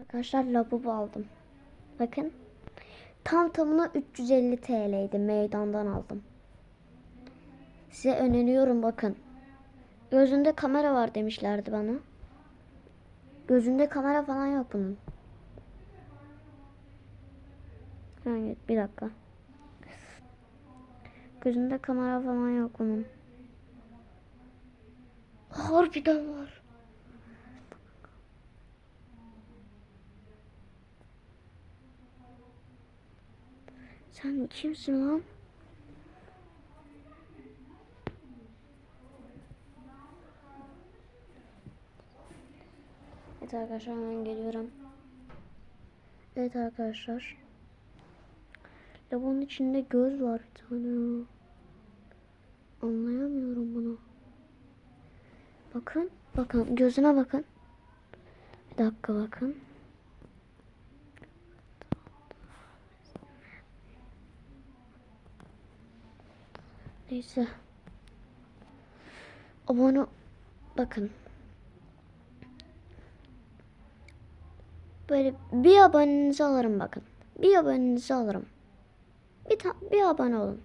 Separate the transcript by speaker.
Speaker 1: Arkadaşlar lavabo aldım. Bakın. Tam tamına 350 TL'ydi. Meydandan aldım. Size öneriyorum bakın. Gözünde kamera var demişlerdi bana. Gözünde kamera falan yok bunun. Hayır bir dakika. Gözünde kamera falan yok bunun. Harbiden var. Sen kimsin lan? Evet arkadaşlar hemen geliyorum. Evet arkadaşlar. Lavabonun içinde göz var bir tane. Anlayamıyorum bunu. Bakın. Bakın. Gözüne bakın. Bir dakika bakın. Neyse. Abone bakın. Böyle bir abonenizi alırım bakın. Bir abonenizi alırım. Bir, bir abone olun.